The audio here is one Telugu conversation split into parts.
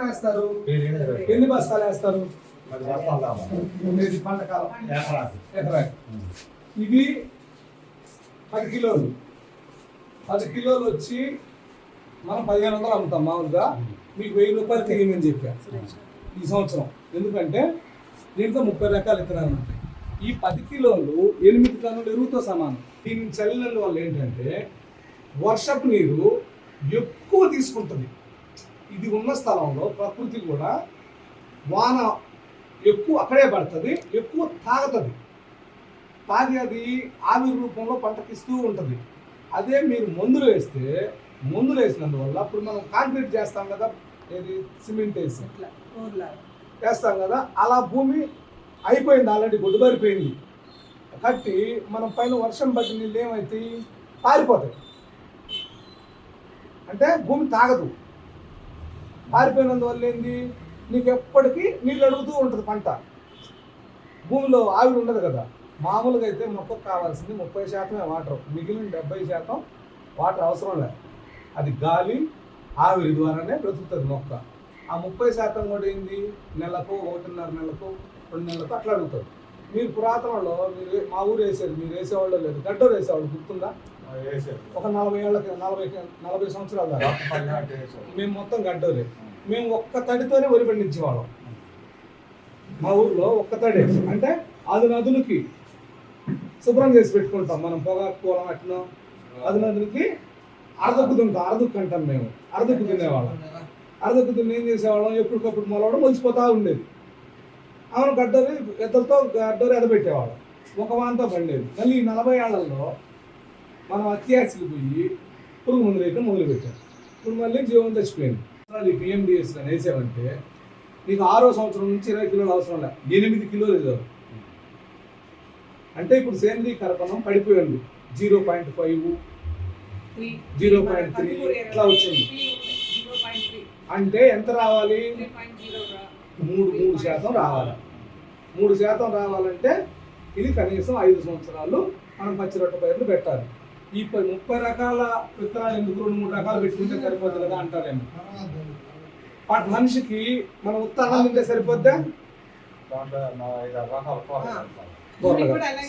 వేస్తారు ఏడు ఇరవై. ఎన్ని బస్తాలు వేస్తారు? పంట కాలం. ఎకరాకి. ఇది పది కిలోలు. పది కిలోలు వచ్చి మనం పదిహేను వందలు అమ్ముతాం మామూలుగా. మీకు వెయ్యి రూపాయలు తీయమని చెప్పా. ఈ సంవత్సరం. ఎందుకంటే దీంట్లో ముప్పై రకాల విత్తనాలు ఉంటాయి. ఈ పది కిలోలు ఎనిమిది టన్నుల ఎరువుతో సమానం. దీన్ని చల్లిన వల్ల ఏంటంటే వర్షపు నీరు ఎక్కువ తీసుకుంటుంది. ఇది ఉన్న స్థలంలో ప్రకృతి కూడా వాన ఎక్కువ అక్కడే పడుతుంది ఎక్కువ తాగుతుంది. తాగి అది ఆవిరి రూపంలో పంటకిస్తూ ఉంటుంది. అదే మీరు మందులు వేస్తే మందులు వేసినందువల్ల ఇప్పుడు మనం కాంక్రీట్ చేస్తాం కదా ఏది? సిమెంట్ వేసి. వేస్తాం కదా అలా భూమి అయిపోయింది ఆల్రెడీ గొడ్డుబారిపోయింది. కట్టి మనం పైన వర్షం పట్టి నీళ్ళు ఏమవుతాయి పారిపోతాయి. అంటే భూమి తాగదు. పారిపోయినందువల్ల ఏంది నీకు ఎప్పటికీ నీళ్ళు అడుగుతూ ఉంటుంది పంట. భూమిలో ఆవిరి ఉండదు కదా. మామూలుగా అయితే మొక్కకు కావాల్సింది ముప్పై శాతమే వాటర్. మిగిలిన డెబ్బై శాతం వాటర్ అవసరం లేదు. అది గాలి ఆవిరి ద్వారానే బ్రతుకుతుంది మొక్క. ఆ ముప్పై శాతం కూడా ఏంది? నెలకు ఒకటిన్నర నెలకు రెండు నెలలకు అట్లా అడుగుతుంది. మీరు పురాతనంలో మీరు మా ఊరు వేసేది మీరు వేసేవాళ్ళు లేదు. గడ్డోరు వేసేవాళ్ళు గుర్తుందా? ఒక నలభై ఏళ్ళకి నలభై నలభై సంవత్సరాల. మేము మొత్తం గడ్డోలే. మేము ఒక్క తడితోనే వరి పండించేవాళ్ళం. మా ఊర్లో ఒక్క తడి అంటే అది నదులకి శుభ్రం చేసి పెట్టుకుంటాం మనం పొగాకు పొలం అట్లా. అది నదులకి అరదొక్కు తింటాం అరదొక్కు అంటాం మేము. అరదొక్కు తినేవాళ్ళం. అరదొక్కు తిని ఏం చేసేవాళ్ళం? ఎప్పటికప్పుడు మొలవడం మొలిచిపోతా ఉండేది. అవును గడ్డోరి ఎద్దలతో గడ్డోరి ఎదబెట్టేవాళ్ళం. ఒక వాంతో పండేది. మళ్ళీ ఈ నలభై ఏళ్ళలో మనం అత్యాశకి పోయి పురుగు మందులు వేయటం మొదలుపెట్టాం ఇప్పుడు మళ్ళీ జీవం చచ్చిపోయింది ఈ పిఎండిఎస్ వేసామంటే నీకు ఆరో సంవత్సరం నుంచి ఇరవై కిలోలు అవసరం లే. ఎనిమిది కిలోలు ఇది అంటే ఇప్పుడు సేంద్రీయ కరపణం పడిపోయింది. Zero point five zero point three ఇట్లా వచ్చింది. అంటే ఎంత రావాలి? మూడు మూడు శాతం రావాలి. మూడు శాతం రావాలంటే ఇది కనీసం ఐదు సంవత్సరాలు మనం పచ్చి రొట్టె పైర్లు పెట్టాలి. ఈ ప- ముప్పై రకాల విత్తనాలు ఎందుకు రెండు మూడు రకాలు పెట్టుకుంటే సరిపోతుంది కదా అంటారేమో. వాటి మనిషికి మనం ఉత్తానం తింటే సరిపోద్దా?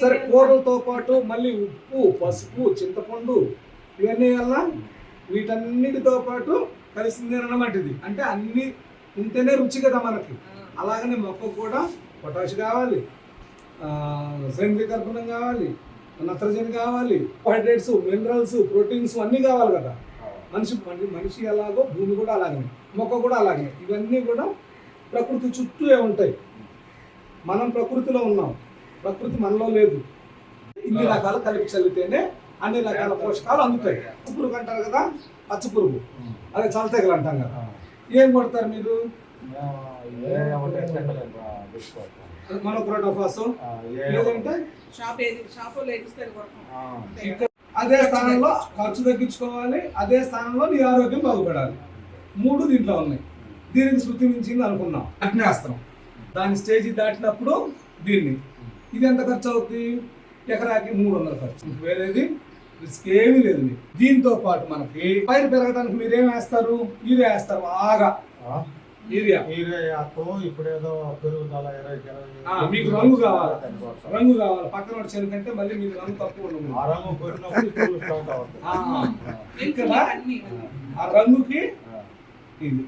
సరే. కూరలతో పాటు మళ్ళీ ఉప్పు పసుపు చింతపండు ఇవన్నీ వల్ల వీటన్నిటితో పాటు కలిసింది అన్నమాట ఇది. అంటే అన్ని ఉంటేనే రుచి కదా మనకి. అలాగనే మొక్కకు కూడా పొటాష్ కావాలి. కర్బనం కావాలి. నత్రజని కావాలి కార్బోహైడ్రేట్స్ మినరల్స్ ప్రోటీన్స్ అన్నీ కావాలి కదా. మనిషి మని- మనిషి ఎలాగో భూమి కూడా అలాగనే మొక్క కూడా అలాగనే ఇవన్నీ కూడా ప్రకృతి చుట్టూ ఉంటాయి. మనం ప్రకృతిలో ఉన్నాం. ప్రకృతి మనలో లేదు. ఇన్ని రకాలు కలిపి చల్లితేనే అన్ని రకాల పోషకాలు అందుతాయి. పచ్చ పురుగు అంటారు కదా పచ్చ పురుగు. అదే చలతెగలు అంటాం కదా. ఏం కొడతారు మీరు? అదే స్థానంలో ఖర్చు తగ్గించుకోవాలి అదే స్థానంలో నీ ఆరోగ్యం బాగుపడాలి. మూడు దీంట్లో ఉన్నాయి. దీనికి శృతి మించింది అనుకున్నాం. అగ్నేస్త్రం దాని స్టేజ్ దాటినప్పుడు దీన్ని. ఇది ఎంత ఖర్చు అవుతుంది ఎకరాకి మూడు వందల ఖర్చు. వేరేది రిస్క్ ఏమీ లేదు. దీంతో పాటు మనకి పైరు పెరగడానికి మీరు ఏం వేస్తారు? యూరియా వేస్తారు. బాగా ఇప్పుడేదో పెరుగుదల మీకు రంగు కావాలి. రంగు కావాలి? పక్కన వాడి చెను కంటే మళ్ళీ మీకు రంగు తక్కువ ఉండదు. ఆ రంగు ఆ, ఇక్కడ అన్ని ఆ రంగుకి ఇది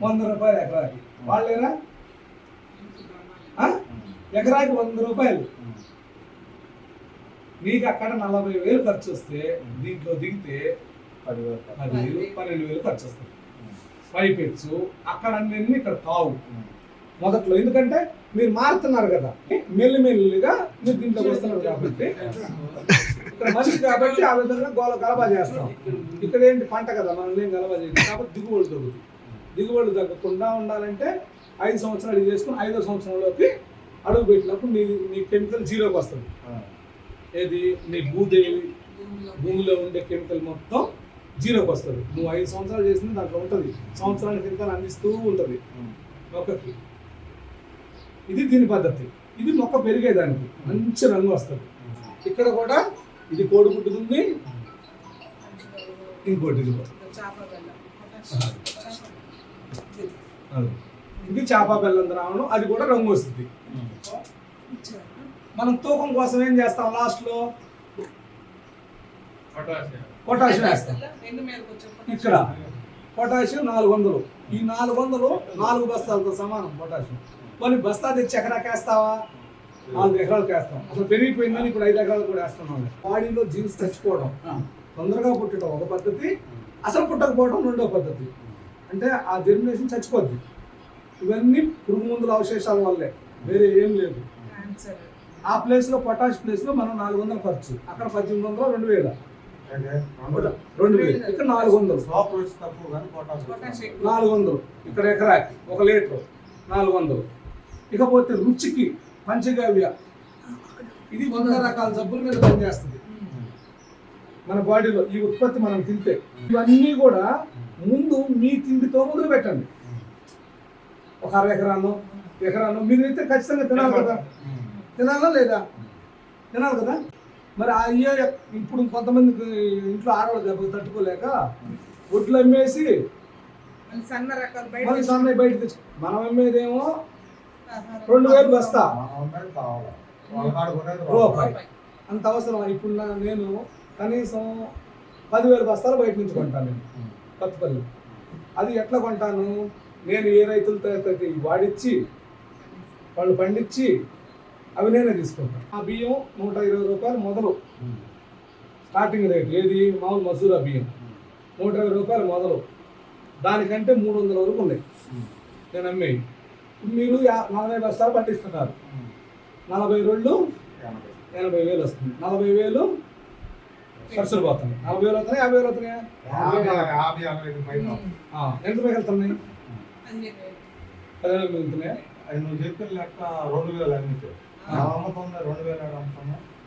వంద రూపాయలు ఎకరాకి. వాళ్ళేనా? ఎకరాకి వంద రూపాయలు. నీకు అక్కడ నలభై వేలు ఖర్చు వస్తే దీంట్లో దిగితే పదివేలు పన్నెండు వేలు ఖర్చు వస్తుంది పైపెట్స్ అక్కడ అన్ని ఇక్కడ ఉమ్. మొదట్లో ఎందుకంటే మీరు మారుతున్నారు కదా మెల్లి మెల్లిగా మీరు దీంట్లోకి వస్తున్నారు కాబట్టి. ఇక్కడ మనిషి కాబట్టి ఆ విధంగా గోల గలబా చేస్తాం. ఇక్కడ ఏంటి పంట కదా మనం ఏం గలబా చేయాలి కాబట్టి దిగుబడి తగ్గుతుంది. దిగుబడి తగ్గకుండా ఉండాలంటే ఐదు సంవత్సరాలు ఇది చేసుకుని ఐదో సంవత్సరంలోకి అడుగు పెట్టినప్పుడు నీ నీ కెమికల్ జీరోకి వస్తుంది. ఏది? నీ భూదేవి భూమిలో ఉండే కెమికల్ మొత్తం జీరోకి వస్తుంది. నువ్వు ఐదు సంవత్సరాలు చేసింది దాంట్లో ఉంటుంది. సంవత్సరానికి కెమికల్ అందిస్తూ ఉంటుంది. మొక్కకి. ఇది దీని పద్ధతి. ఇది మొక్క పెరిగేదానికి మంచి రంగు వస్తుంది. ఇక్కడ కూడా ఇది కోడిగుడ్డు ఉంది ఇంకోటి ఇది కూడా. చేప బెల్లం పొటాష్ ఇది చేప బెల్లం ద్రావణం అది కూడా రంగు వస్తుంది. మనం తూకం కోసం ఏం చేస్తాం? లాస్ట్లో పొటాషియం వేస్తాం. ఇక్కడ పొటాషియం నాలుగు వందలు. ఈ నాలుగు వందలు నాలుగు బస్తాలతో సమానం పొటాషియం కొన్ని బస్తా తెచ్చి ఎకరాకి వేస్తావా నాలుగు ఎకరాలకు వేస్తాం అసలు పెరిగిపోయిందని ఇప్పుడు ఐదు ఎకరాలు కూడా వేస్తున్నాం బాడీలో జీన్స్ చచ్చిపోవడం. తొందరగా పుట్టడం ఒక పద్ధతి. అసలు పుట్టకపోవడం రెండో పద్ధతి. అంటే ఆ జర్మినేషన్ చచ్చిపోద్ది. ఇవన్నీ పురుగు మందుల అవశేషాల వల్లే. వేరే ఏం లేదు. ఆ ప్లేస్లో పొటాష్ ప్లేస్లో మనం నాలుగు వందలు ఖర్చు. అక్కడ పద్దెనిమిది వందలు రెండు వేల. రెండు వేలు. ఇక్కడ నాలుగు వందలు. నాలుగు వందలు. ఇక్కడ ఎకరాకి ఒక లీటర్. నాలుగు వందలు. ఇకపోతే రుచికి పంచగవ్య. ఇది వంద రకాల జబ్బుల మీద పనిచేస్తుంది. మన బాడీలో ఈ ఉత్పత్తి మనం తింటే. ఇవన్నీ కూడా ముందు మీ తిండితో మొదలు పెట్టండి ఒక అర ఎకరాను ఎకరాను మీరు అయితే ఖచ్చితంగా తినాలి కదా. తినాలా లేదా? తినాలి కదా? మరి ఆ అయ్యే ఇప్పుడు కొంతమందికి ఇంట్లో ఆడవాళ్ళు దెబ్బకి తట్టుకోలేక ఒడ్లు అమ్మేసి సన్న రకాలు బయట మళ్ళీ సన్నయ్య బయట తెచ్చు మనం అమ్మేదేమో. రెండు వేలు బస్తా. రూపాయి. అంత అవసరం ఇప్పుడు నేను కనీసం పదివేల బస్తాలు బయట నుంచి కొంటాను నేను. కొత్తపల్లి అది ఎట్లా కొంటాను? నేను ఏ రైతులతో వాడిచ్చి వాళ్ళు పండించి అవి నేనే తీసుకుంటాను ఆ బియ్యం నూట ఇరవై రూపాయలు మొదలు. స్టార్టింగ్ రేట్ ఏది? మామూలు మసూరా బియ్యం. నూట ఇరవై రూపాయలు మొదలు. దానికంటే మూడు వందల వరకు ఉన్నాయి. నేను అమ్మేవి మీరు యా- నలభై బస్తాలు పండిస్తున్నారు నలభై రెండు ఎనభై. వేలు వస్తుంది. నలభై వేలు ఖర్చులు పోతున్నాయి. నలభై వేలు అవుతున్నాయి యాభై వేలు అవుతున్నాయా ఎంత మిగులుతున్నాయి పదిహేను వేలు. పదిహేను వేలు మిగులుతున్నాయా? అది నువ్వు చెప్పిన లెక్క రెండు వేలు అమ్మితే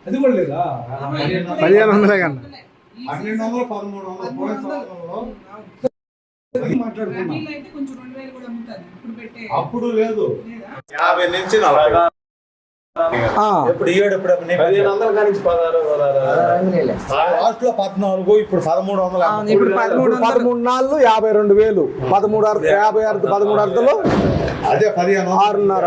అది కూడా లేదా? పదిహేను ఇప్పుడు వందలు. కన్నా. ఈ పన్నెండు వందలు పదమూడు వందలు పోయిన. సంవత్సరంలో ఇప్పుడు అప్పుడు లేదు. యాభై నుంచి నలభై. ఎప్పుడు పదిహేను వందల పదహారు లాస్ట్లో పద్నాలుగు ఇప్పుడు పదమూడు వందలు ఇప్పుడు పదమూడు ఇప్పుడు పదమూడు నాలుగు యాభై రెండు వేలు. పదమూడు అర్ధ యాభై అర్ధ పదమూడు అర్ధలు అదే ఆరున్నర.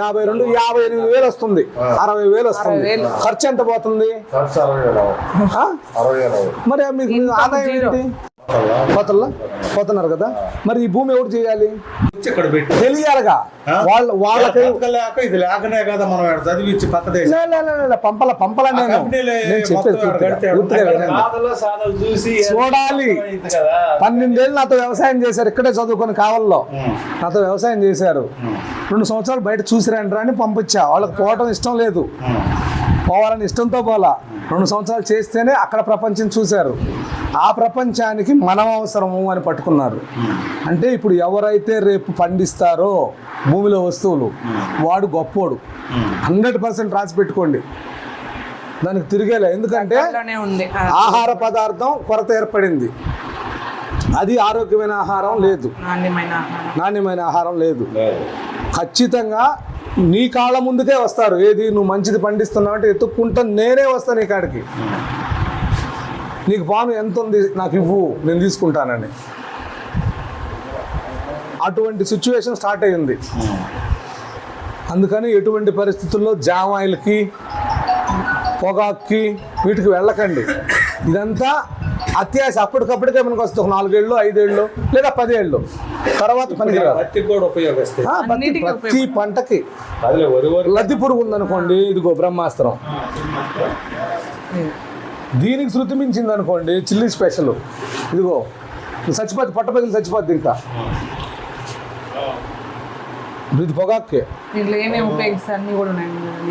యాభై రెండు యాభై ఎనిమిది వేలు వస్తుంది. అరవై వేలు వస్తుంది. ఖర్చు ఎంత పోతుంది. మరి మీకు మీ ఆదాయం ఏంటి? పోతల్లా పోతున్నారు కదా. మరి ఈ భూమి ఎవరు చేయాలి? వచ్చి ఇక్కడ పెట్టి. తెలియాలిగా. వాళ్ళ వాళ్ళకి లేక ఇది లేకనే కదా మనం పక్క దేశం. పంపల పంపల నేను. చెప్పేది పూర్తిగా, చూడాలి. పన్నెండేళ్ళు నాతో వ్యవసాయం చేశారు ఇక్కడే చదువుకొని కావల్లో. నాతో వ్యవసాయం చేశారు. రెండు సంవత్సరాలు బయట చూసిరండి అని పంపించా. వాళ్ళకి పోవటం ఇష్టం లేదు. పోవాలని ఇష్టంతో పోలా. రెండు సంవత్సరాలు చేస్తేనే అక్కడ ప్రపంచం చూశారు. ఆ ప్రపంచానికి మనం అవసరము అని పట్టుకున్నారు. అంటే ఇప్పుడు ఎవరైతే రేపు పండిస్తారో భూమిలో వస్తువులు వాడు గొప్పోడు. హండ్రెడ్ పర్సెంట్ రాసి పెట్టుకోండి. దానికి తిరిగేలే. ఎందుకంటే ఆహార పదార్థం కొరత ఏర్పడింది. అది ఆరోగ్యమైన ఆహారం లేదు. నాణ్యమైన ఆహారం. లేదు. ఖచ్చితంగా నీ కాళ్ళ ముందుకే వస్తారు. ఏది నువ్వు మంచిది పండిస్తున్నావు అంటే ఎత్తుక్కుంటా నేనే వస్తాను నీ కాడికి. నీకు పాను ఎంత ఉంది? నాకు ఇవ్వు నేను తీసుకుంటానని. అటువంటి సిచ్యువేషన్ స్టార్ట్ అయ్యింది. అందుకని ఎటువంటి పరిస్థితుల్లో జామ్ ఆయిల్కి పొగాక్కి వీటికి వెళ్ళకండి. ఇదంతా అత్యాశ అప్పటికప్పటికే మనకు వస్తుంది. ఒక నాలుగేళ్ళు ఐదేళ్ళు లేదా పదేళ్ళు. తర్వాత కూడా ఉపయోగిస్తాయి ప్రతి పంటకి లద్ది పురుగు ఉందనుకోండి ఇదిగో బ్రహ్మాస్త్రం. దీనికి శృతి మించింది అనుకోండి చిల్లీ స్పెషల్. ఇదిగో ఇది చచ్చిపోద్ది పట్ట పగిలి చచ్చిపోద్ది ఇంకా.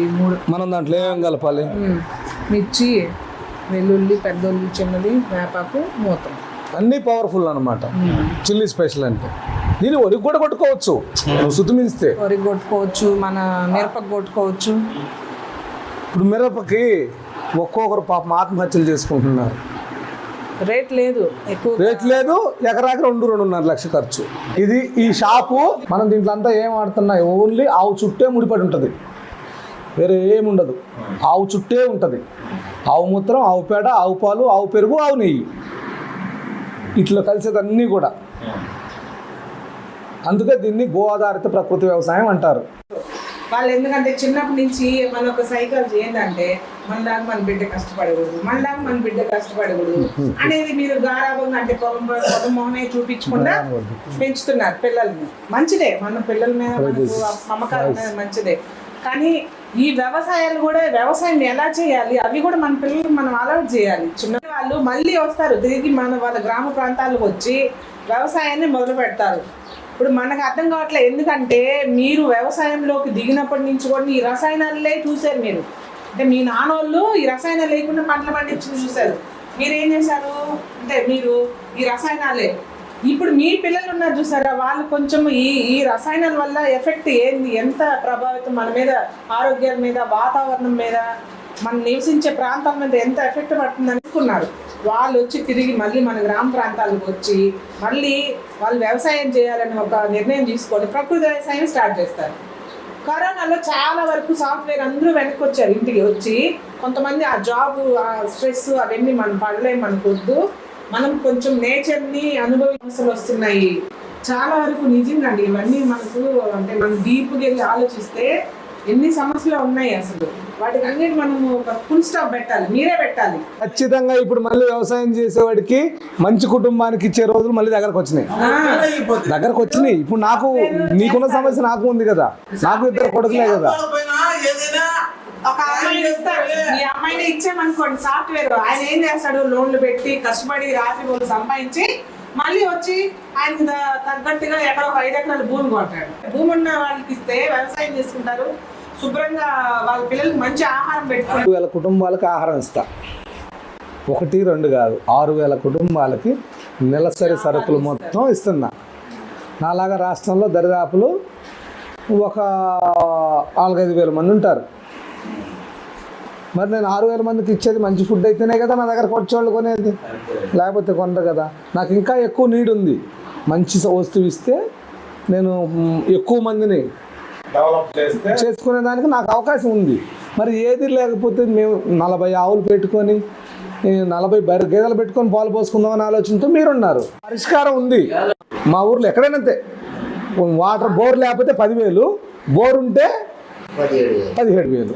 ఇది మూడు. మనం దాంట్లో ఏమేం కలపాలి. మిర్చి. వెల్లుల్లి పెద్దొల్లి చిన్నది వేపాకు మూతం అన్నీ పవర్ఫుల్ అనమాట చిల్లీ స్పెషల్ అంటే. దీన్ని ఒరికి కూడా కొట్టుకోవచ్చు. శృతి మించితే వరి కొట్టుకోవచ్చు మన మిరపకు కొట్టుకోవచ్చు. ఇప్పుడు మిరపకి ఒక్కొక్కరు పాపం ఆత్మహత్యలు చేసుకుంటున్నారు. రేట్ లేదు. ఎక్కువ రేట్ లేదు ఎకరాకి రెండు రెండున్నర లక్ష ఖర్చు. ఇది ఈ షాపు మనం దీంట్లో అంతా ఏం ఆడుతున్నాయి ఓన్లీ ఆవు చుట్టే ముడిపడి ఉంటుంది. వేరే ఏమి ఉండదు ఆవు చుట్టే ఉంటుంది. ఆవు మూత్రం ఆవు పేడ ఆవు పాలు ఆవు పెరుగు ఆవు నెయ్యి. ఇట్లా కలిసేదన్నీ కూడా. అందుకే దీన్ని గో ఆధారిత ప్రకృతి వ్యవసాయం అంటారు. వాళ్ళు ఎందుకంటే చిన్నప్పటి నుంచి మన ఒక సైకాలజీ ఏంటంటే మనలాగా మన బిడ్డ కష్టపడకూడదు మనలాగా మన బిడ్డ కష్టపడకూడదు అనేది మీరు గారాబంగా అంటే పొలం పొలం మొహమే చూపించకుండా పెంచుతున్నారు పిల్లల్ని. మంచిదే మన పిల్లల మీద మనకు మమకారం మీద మంచిదే. కానీ ఈ వ్యవసాయాలు కూడా వ్యవసాయం ఎలా చేయాలి? అవి కూడా మన పిల్లలకు మనం అలవాటు చేయాలి. చిన్న వాళ్ళు మళ్ళీ వస్తారు. తిరిగి మన వాళ్ళ గ్రామ ప్రాంతాలకు వచ్చి వ్యవసాయాన్ని మొదలు పెడతారు. ఇప్పుడు మనకు అర్థం కావట్లేదు ఎందుకంటే మీరు వ్యవసాయంలోకి దిగినప్పటి నుంచి కూడా ఈ రసాయనాలే చూశారు మీరు. అంటే మీ నాన్నోళ్ళు ఈ రసాయనాలు లేకుండా పంటలు పండించి చూశారు. మీరేం చేశారు? అంటే మీరు ఈ రసాయనాలే ఇప్పుడు మీ పిల్లలు ఉన్నారు చూసారా? వాళ్ళు కొంచెం ఈ ఈ రసాయనాల వల్ల ఎఫెక్ట్ ఏంది? ఎంత ప్రభావితం మన మీద ఆరోగ్యాల మీద వాతావరణం మీద మనం నివసించే ప్రాంతాల మీద ఎంత ఎఫెక్ట్ పడుతుంది అనుకున్నారు. వాళ్ళు వచ్చి తిరిగి మళ్ళీ మన గ్రామ ప్రాంతాలకు వచ్చి మళ్ళీ వాళ్ళు వ్యవసాయం చేయాలని ఒక నిర్ణయం తీసుకొని ప్రకృతి వ్యవసాయం స్టార్ట్ చేస్తారు. కరోనాలో చాలా వరకు సాఫ్ట్వేర్ అందరూ వెనక్కి వచ్చారు ఇంటికి వచ్చి. కొంతమంది ఆ జాబ్ ఆ స్ట్రెస్ అవన్నీ మనం పడలేము మనకు మనం కొంచెం నేచర్ని అనుభవించాల్సి వస్తున్నాయి. చాలా వరకు నిజంగా అండి ఇవన్నీ మనకు అంటే మనం డీప్గా వెళ్ళి ఆలోచిస్తే ఎన్ని సమస్యలు ఉన్నాయి అసలు. వాటికి అన్నిటి మనము ఒక ఫుల్ స్టాప్ పెట్టాలి. మీరే పెట్టాలి. ఖచ్చితంగా ఇప్పుడు మళ్ళీ వ్యవసాయం చేసేవాడికి మంచి కుటుంబానికి ఇచ్చే రోజులు మళ్ళీ దగ్గరకు వచ్చినాయి. దగ్గరకు వచ్చినాయి. ఇప్పుడు నాకు నీకున్న సమస్య నాకు ఉంది కదా. నాకు ఇద్దరు కొడుకులే కదా. పోయినా ఏదైనా ఒక అమ్మాయిని ఇస్తారు ఈ అమ్మాయిని ఇచ్చామనుకోండి సాఫ్ట్వేర్. ఆయన ఏం చేస్తాడు? లోన్లు పెట్టి కష్టపడి రాత్రి రోజు సంపాదించి మళ్ళీ వచ్చి ఆయనకి ద- తగ్గట్టుగా ఎక్కడో ఒక ఐదు ఎకరాల భూమి కొంటాడు భూమి ఉన్న వాళ్ళకి ఇస్తే వ్యవసాయం చేసుకుంటారు. శుభ్రంగా వాళ్ళ పిల్లలకి మంచి ఆహారం పెట్టుకుంటారు. వేల కుటుంబాలకు ఆహారం ఇస్తా. ఒకటి రెండు కాదు. ఆరు వేల కుటుంబాలకి నెలసరి సరుకులు మొత్తం ఇస్తున్నా. నాలాగా రాష్ట్రంలో దరిదాపులు ఒక నాలుగైదు వేల మంది ఉంటారు. మరి నేను ఆరు వేల మందికి ఇచ్చేది మంచి ఫుడ్ అయితేనే కదా నా దగ్గరకు వచ్చేవాళ్ళు కొనేది. లేకపోతే కొనరు కదా. నాకు ఇంకా ఎక్కువ నీడ్ ఉంది. మంచి వస్తువు ఇస్తే నేను ఎక్కువ మందిని డెవలప్ చేస్తే చేసుకునే దానికి నాకు అవకాశం ఉంది. మరి ఏది లేకపోతే మేము నలభై ఆవులు పెట్టుకొని నలభై బర్రె గేదెలు పెట్టుకొని పాలు పోసుకుందామని ఆలోచనతో మీరున్నారు. పరిష్కారం ఉంది. మా ఊర్లో ఎక్కడైనా అంతే. వాటర్ బోర్ లేకపోతే పదివేలు బోర్ ఉంటే పదిహేడు వేలు.